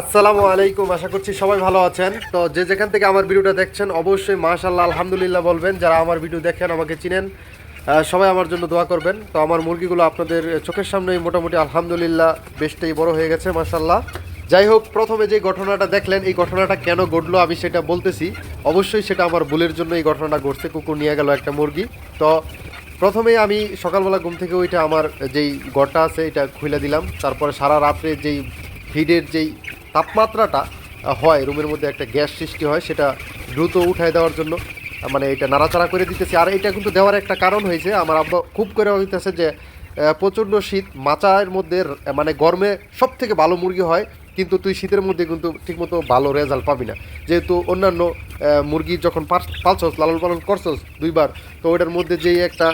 আসসালামু আলাইকুম, আশা করছি সবাই ভালো আছেন। তো যে যেখান থেকে আমার ভিডিওটা দেখছেন, অবশ্যই মাশাল্লাহ আলহামদুলিল্লাহ বলবেন। যারা আমার ভিডিও দেখেন, আমাকে চিনেন সবাই আমার জন্য দোয়া করবেন। তো আমার মুরগিগুলো আপনাদের চোখের সামনেই মোটামুটি আলহামদুলিল্লাহ বেশটাই বড় হয়ে গেছে মাশাল্লাহ যাই হোক, প্রথমে যে ঘটনাটা দেখলেন, এই ঘটনাটা কেন ঘটলো আমি সেটা বলতেছি। অবশ্যই সেটা আমার ভুলের জন্য এই ঘটনাটা ঘটছে, কুকুর নিয়ে গেল একটা মুরগি। তো প্রথমেই আমি সকালবেলা ঘুম থেকে ওইটা আমার যেই গড়টা আছে, এটা খুলে দিলাম। তারপরে সারা রাত্রে যেই ফিডের যেই তাপমাত্রাটা হয়, রুমের মধ্যে একটা গ্যাস সৃষ্টি হয়, সেটা দ্রুত উঠায় দেওয়ার জন্য মানে এটা নাড়াচাড়া করে দিতেছি। আর এটা কিন্তু দেওয়ার একটা কারণ হয়েছে, আমার আব্বা খুব করে হইতেছে যে প্রচণ্ড শীত, মাচার মধ্যে মানে গরমে সব থেকে ভালো মুরগি হয় কিন্তু তুই শীতের মধ্যে কিন্তু ঠিকমতো ভালো রেজাল্ট পাবি না। যেহেতু অন্যান্য মুরগি যখন পালছস, লালন পালন করছস দুইবার, তো ওইটার মধ্যে যেই একটা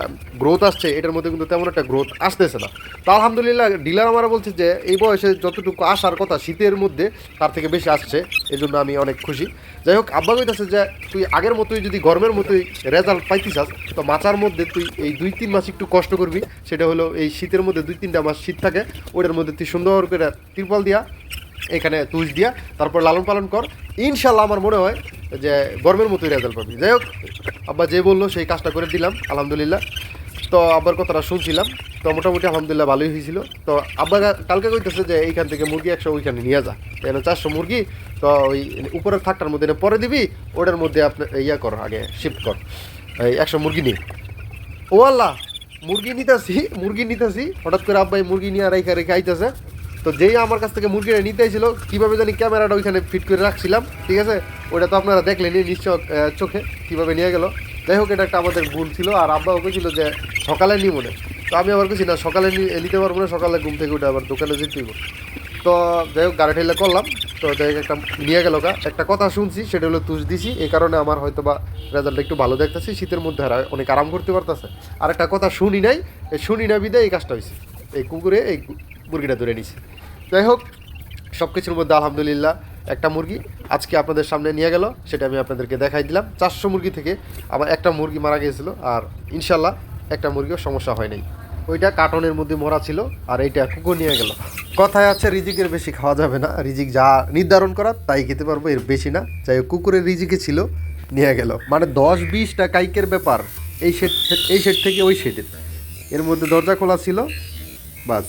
গ্রোথ আসছে, এটার মধ্যে কিন্তু তেমন একটা গ্রোথ আসতেছে না। তো আলহামদুলিল্লাহ ডিলার আমার বলছে যে, এই বয়সে যতটুকু আসার কথা শীতের মধ্যে, তার থেকে বেশি আসছে। এই জন্য আমি অনেক খুশি। যাই হোক, আব্বা কইতাছে যে, তুই আগের মতোই যদি গরমের মতোই রেজাল্ট পাইতিস তো মাচার মধ্যে তুই এই দুই তিন মাস একটু কষ্ট করবি। সেটা হলো এই শীতের মধ্যে দুই তিনটা মাস শীত থাকে ওটার মধ্যে তুই সুন্দর করে তিরপল দিয়া এখানে তুষ দিয়া, তারপর লালন পালন কর। ইনশাল্লাহ আমার মনে হয় যে গরমের মতোই রেজাল্ট পাবি। যাই হোক, আব্বা যে বলল সেই কাজটা করে দিলাম, আলহামদুলিল্লাহ। তো আব্বার কথাটা শুনছিলাম, তো মোটামুটি আলহামদুলিল্লাহ ভালোই হয়েছিল। তো আব্বা কালকে কইতেছে যে এইখান থেকে মুরগি একশো ওইখানে নিয়ে যা। এখানে চারশো মুরগি, তো ওই উপরের থাকটার মধ্যে পরে দিবি, ওটার মধ্যে আপনি ইয়া কর, আগে শিফট কর। এই একশো মুরগি নিয়ে ও আল্লাহ, মুরগি নিতেছি মুরগি নিতেছি। হঠাৎ করে আব্বাই মুরগি নিয়ে রেখে রেখে আইতেছে। তো যেই আমার কাছ থেকে মুরগিটা নিতে আইছিল কীভাবে জানি ক্যামেরাটা ওইখানে ফিট করে রাখছিলাম, ঠিক আছে? ওটা তো আপনারা দেখলেনই নিশ্চয় চোখে কীভাবে নিয়ে গেল। যাই হোক, এটা একটা আমাদের ভুল ছিল, আর আব্বাও ছিল যে সকালে নিই মনে তো আমি আবার কিছু না, সকালে নিতে পারব না, সকালে ঘুম থেকে উঠে আবার দোকানে যেতে তো যাই হোক গাড়ি ঠেলে করলাম। তো যাই হোক, একটা নিয়ে গেল একটা কথা শুনছি, সেটা হলো তুষ দিছি। এই কারণে আমার হয়তো বা রেজাল্ট একটু ভালো দেখতেছি, শীতের মধ্যে আর অনেক আরাম করতে পারতেছে। আর একটা কথা শুনি নাই শুনি না বিদে এই কাজটা হয়েছে এই কুকুরে এই মুরগিটা ধরে নিছে। যাই হোক সব কিছুর মধ্যে আলহামদুলিল্লাহ একটা মুরগি আজকে আপনাদের সামনে নিয়ে গেল, সেটা আমি আপনাদেরকে দেখাই দিলাম। চারশো মুরগি থেকে আমার একটা মুরগি মারা গিয়েছিল আর ইনশাল্লাহ একটা মুরগিও সমস্যা হয় নাই। ওইটা কার্টনের মধ্যে মরা ছিল আর এইটা কুকুর নিয়ে গেল। কথায় আছে, রিজিকের বেশি খাওয়া যাবে না। রিজিক যা নির্ধারণ করা, তাই খেতে পারব, এর বেশি না। যাই হোক, কুকুরের রিজিকে ছিল, নিয়ে গেল। মানে দশ বিশটা কাইকের ব্যাপার, এই সেট এই শেড থেকে ওই শেডের এর মধ্যে দরজা খোলা ছিল, বাস।